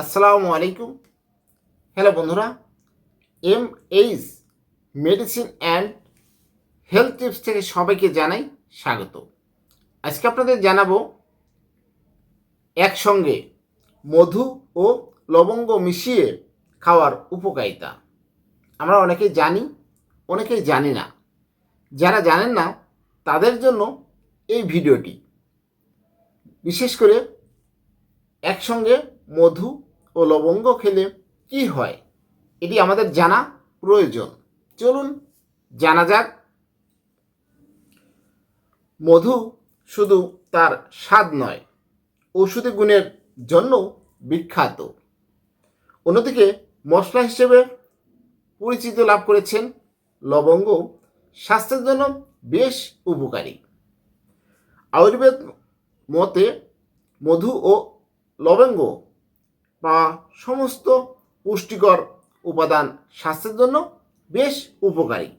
আসসালামু আলাইকুম। হ্যালো বন্ধুরা, M H medicine and health tips থেকে সবাইকে জানাই স্বাগত। আজকে আপনাদের জানাব একসঙ্গে মধু ও লবঙ্গ মিশিয়ে খাওয়ার উপকারিতা। আমরা অনেকেই জানি অনেকেই জানি না। যারা জানেন না, তাদের জন্য এই ভিডিওটি। বিশেষ করে একসঙ্গে মধু ও লবঙ্গ খেলে কি হয়? এটি আমাদের জানা প্রয়োজন। চলুন জানা যাক। মধু শুধু তার স্বাদ নয়, ঔষধি গুণের জন্য বিখ্যাত। অন্যদিকে মশলা হিসেবে পরিচিত লাভ করেছেন লবঙ্গ, স্বাস্থ্যের জন্য বেশ উপকারী। আয়ুর্বেদ মতে মধু ও লবঙ্গ বা সমস্ত পুষ্টিকর উপাদান স্বাস্থ্যের জন্য বেশ উপকারী।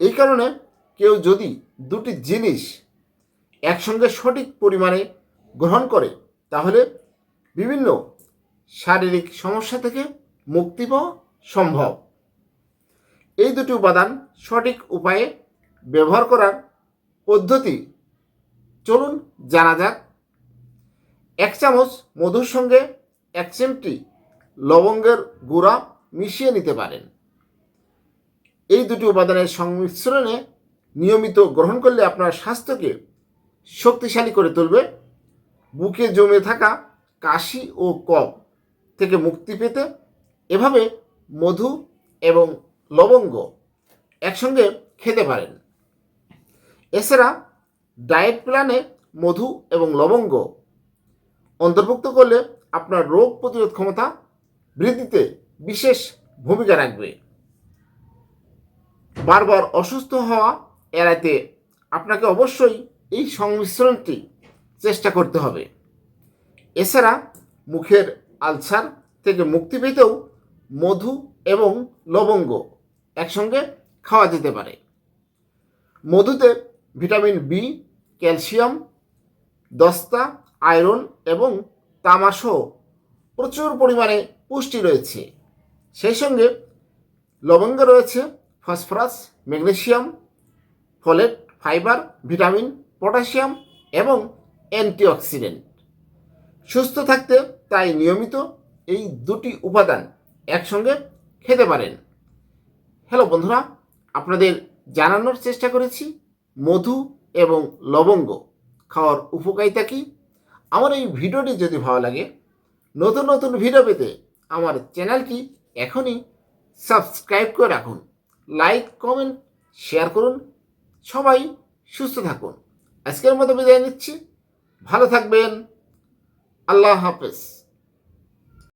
এই কারণে কেউ যদি দুটি জিনিস একসঙ্গে সঠিক পরিমাণে গ্রহণ করে, তাহলে বিভিন্ন শারীরিক সমস্যা থেকে মুক্তি পাওয়া সম্ভব। এই দুটি উপাদান সঠিক উপায়ে ব্যবহার করার পদ্ধতি চলুন জানা যাক। এক চামচ মধুর সঙ্গে এক চিমটি লবঙ্গের গুঁড়া মিশিয়ে নিতে পারেন। এই দুটি উপাদানের সংমিশ্রণে নিয়মিত গ্রহণ করলে আপনার স্বাস্থ্যকে শক্তিশালী করে তুলবে। বুকে জমে থাকা কাশি ও কফ থেকে মুক্তি পেতে এভাবে মধু এবং লবঙ্গ একসঙ্গে খেতে পারেন। এছাড়া ডায়েট প্ল্যানে মধু এবং লবঙ্গ অন্তর্ভুক্ত করলে আপনার রোগ প্রতিরোধ ক্ষমতা বৃদ্ধিতে বিশেষ ভূমিকা রাখবে। বারবার অসুস্থ হওয়া এড়াতে আপনাকে অবশ্যই এই সংমিশ্রণটি চেষ্টা করতে হবে। এছাড়া মুখের আলসার থেকে মুক্তি পেতেও মধু এবং লবঙ্গ একসঙ্গে খাওয়া যেতে পারে। মধুতে ভিটামিন বি, ক্যালসিয়াম, দস্তা, আয়রন এবং তামাসহ প্রচুর পরিমাণে পুষ্টি রয়েছে। সেই সঙ্গে লবঙ্গে রয়েছে, phosphorus magnesium folate, fibre, vitamin, potassium এবং অ্যান্টিঅক্সিডেন্ট। সুস্থ থাকতে তাই নিয়মিত এই দুটি উপাদান একসঙ্গে খেতে পারেন। হ্যালো বন্ধুরা, আপনাদের জানানোর চেষ্টা করেছি, মধু এবং লবঙ্গ খাওয়ার উপকারিতা কী? আমার এই ভিডিওটি যদি ভালো লাগে, নতুন নতুন ভিডিও পেতে আমার চ্যানেলটি এখনই সাবস্ক্রাইব করে রাখুন। লাইক, কমেন্ট, শেয়ার করুন। সবাই সুস্থ থাকুন। আজকের মতো বিদায় নিচ্ছি। ভালো থাকবেন। আল্লাহ হাফেজ।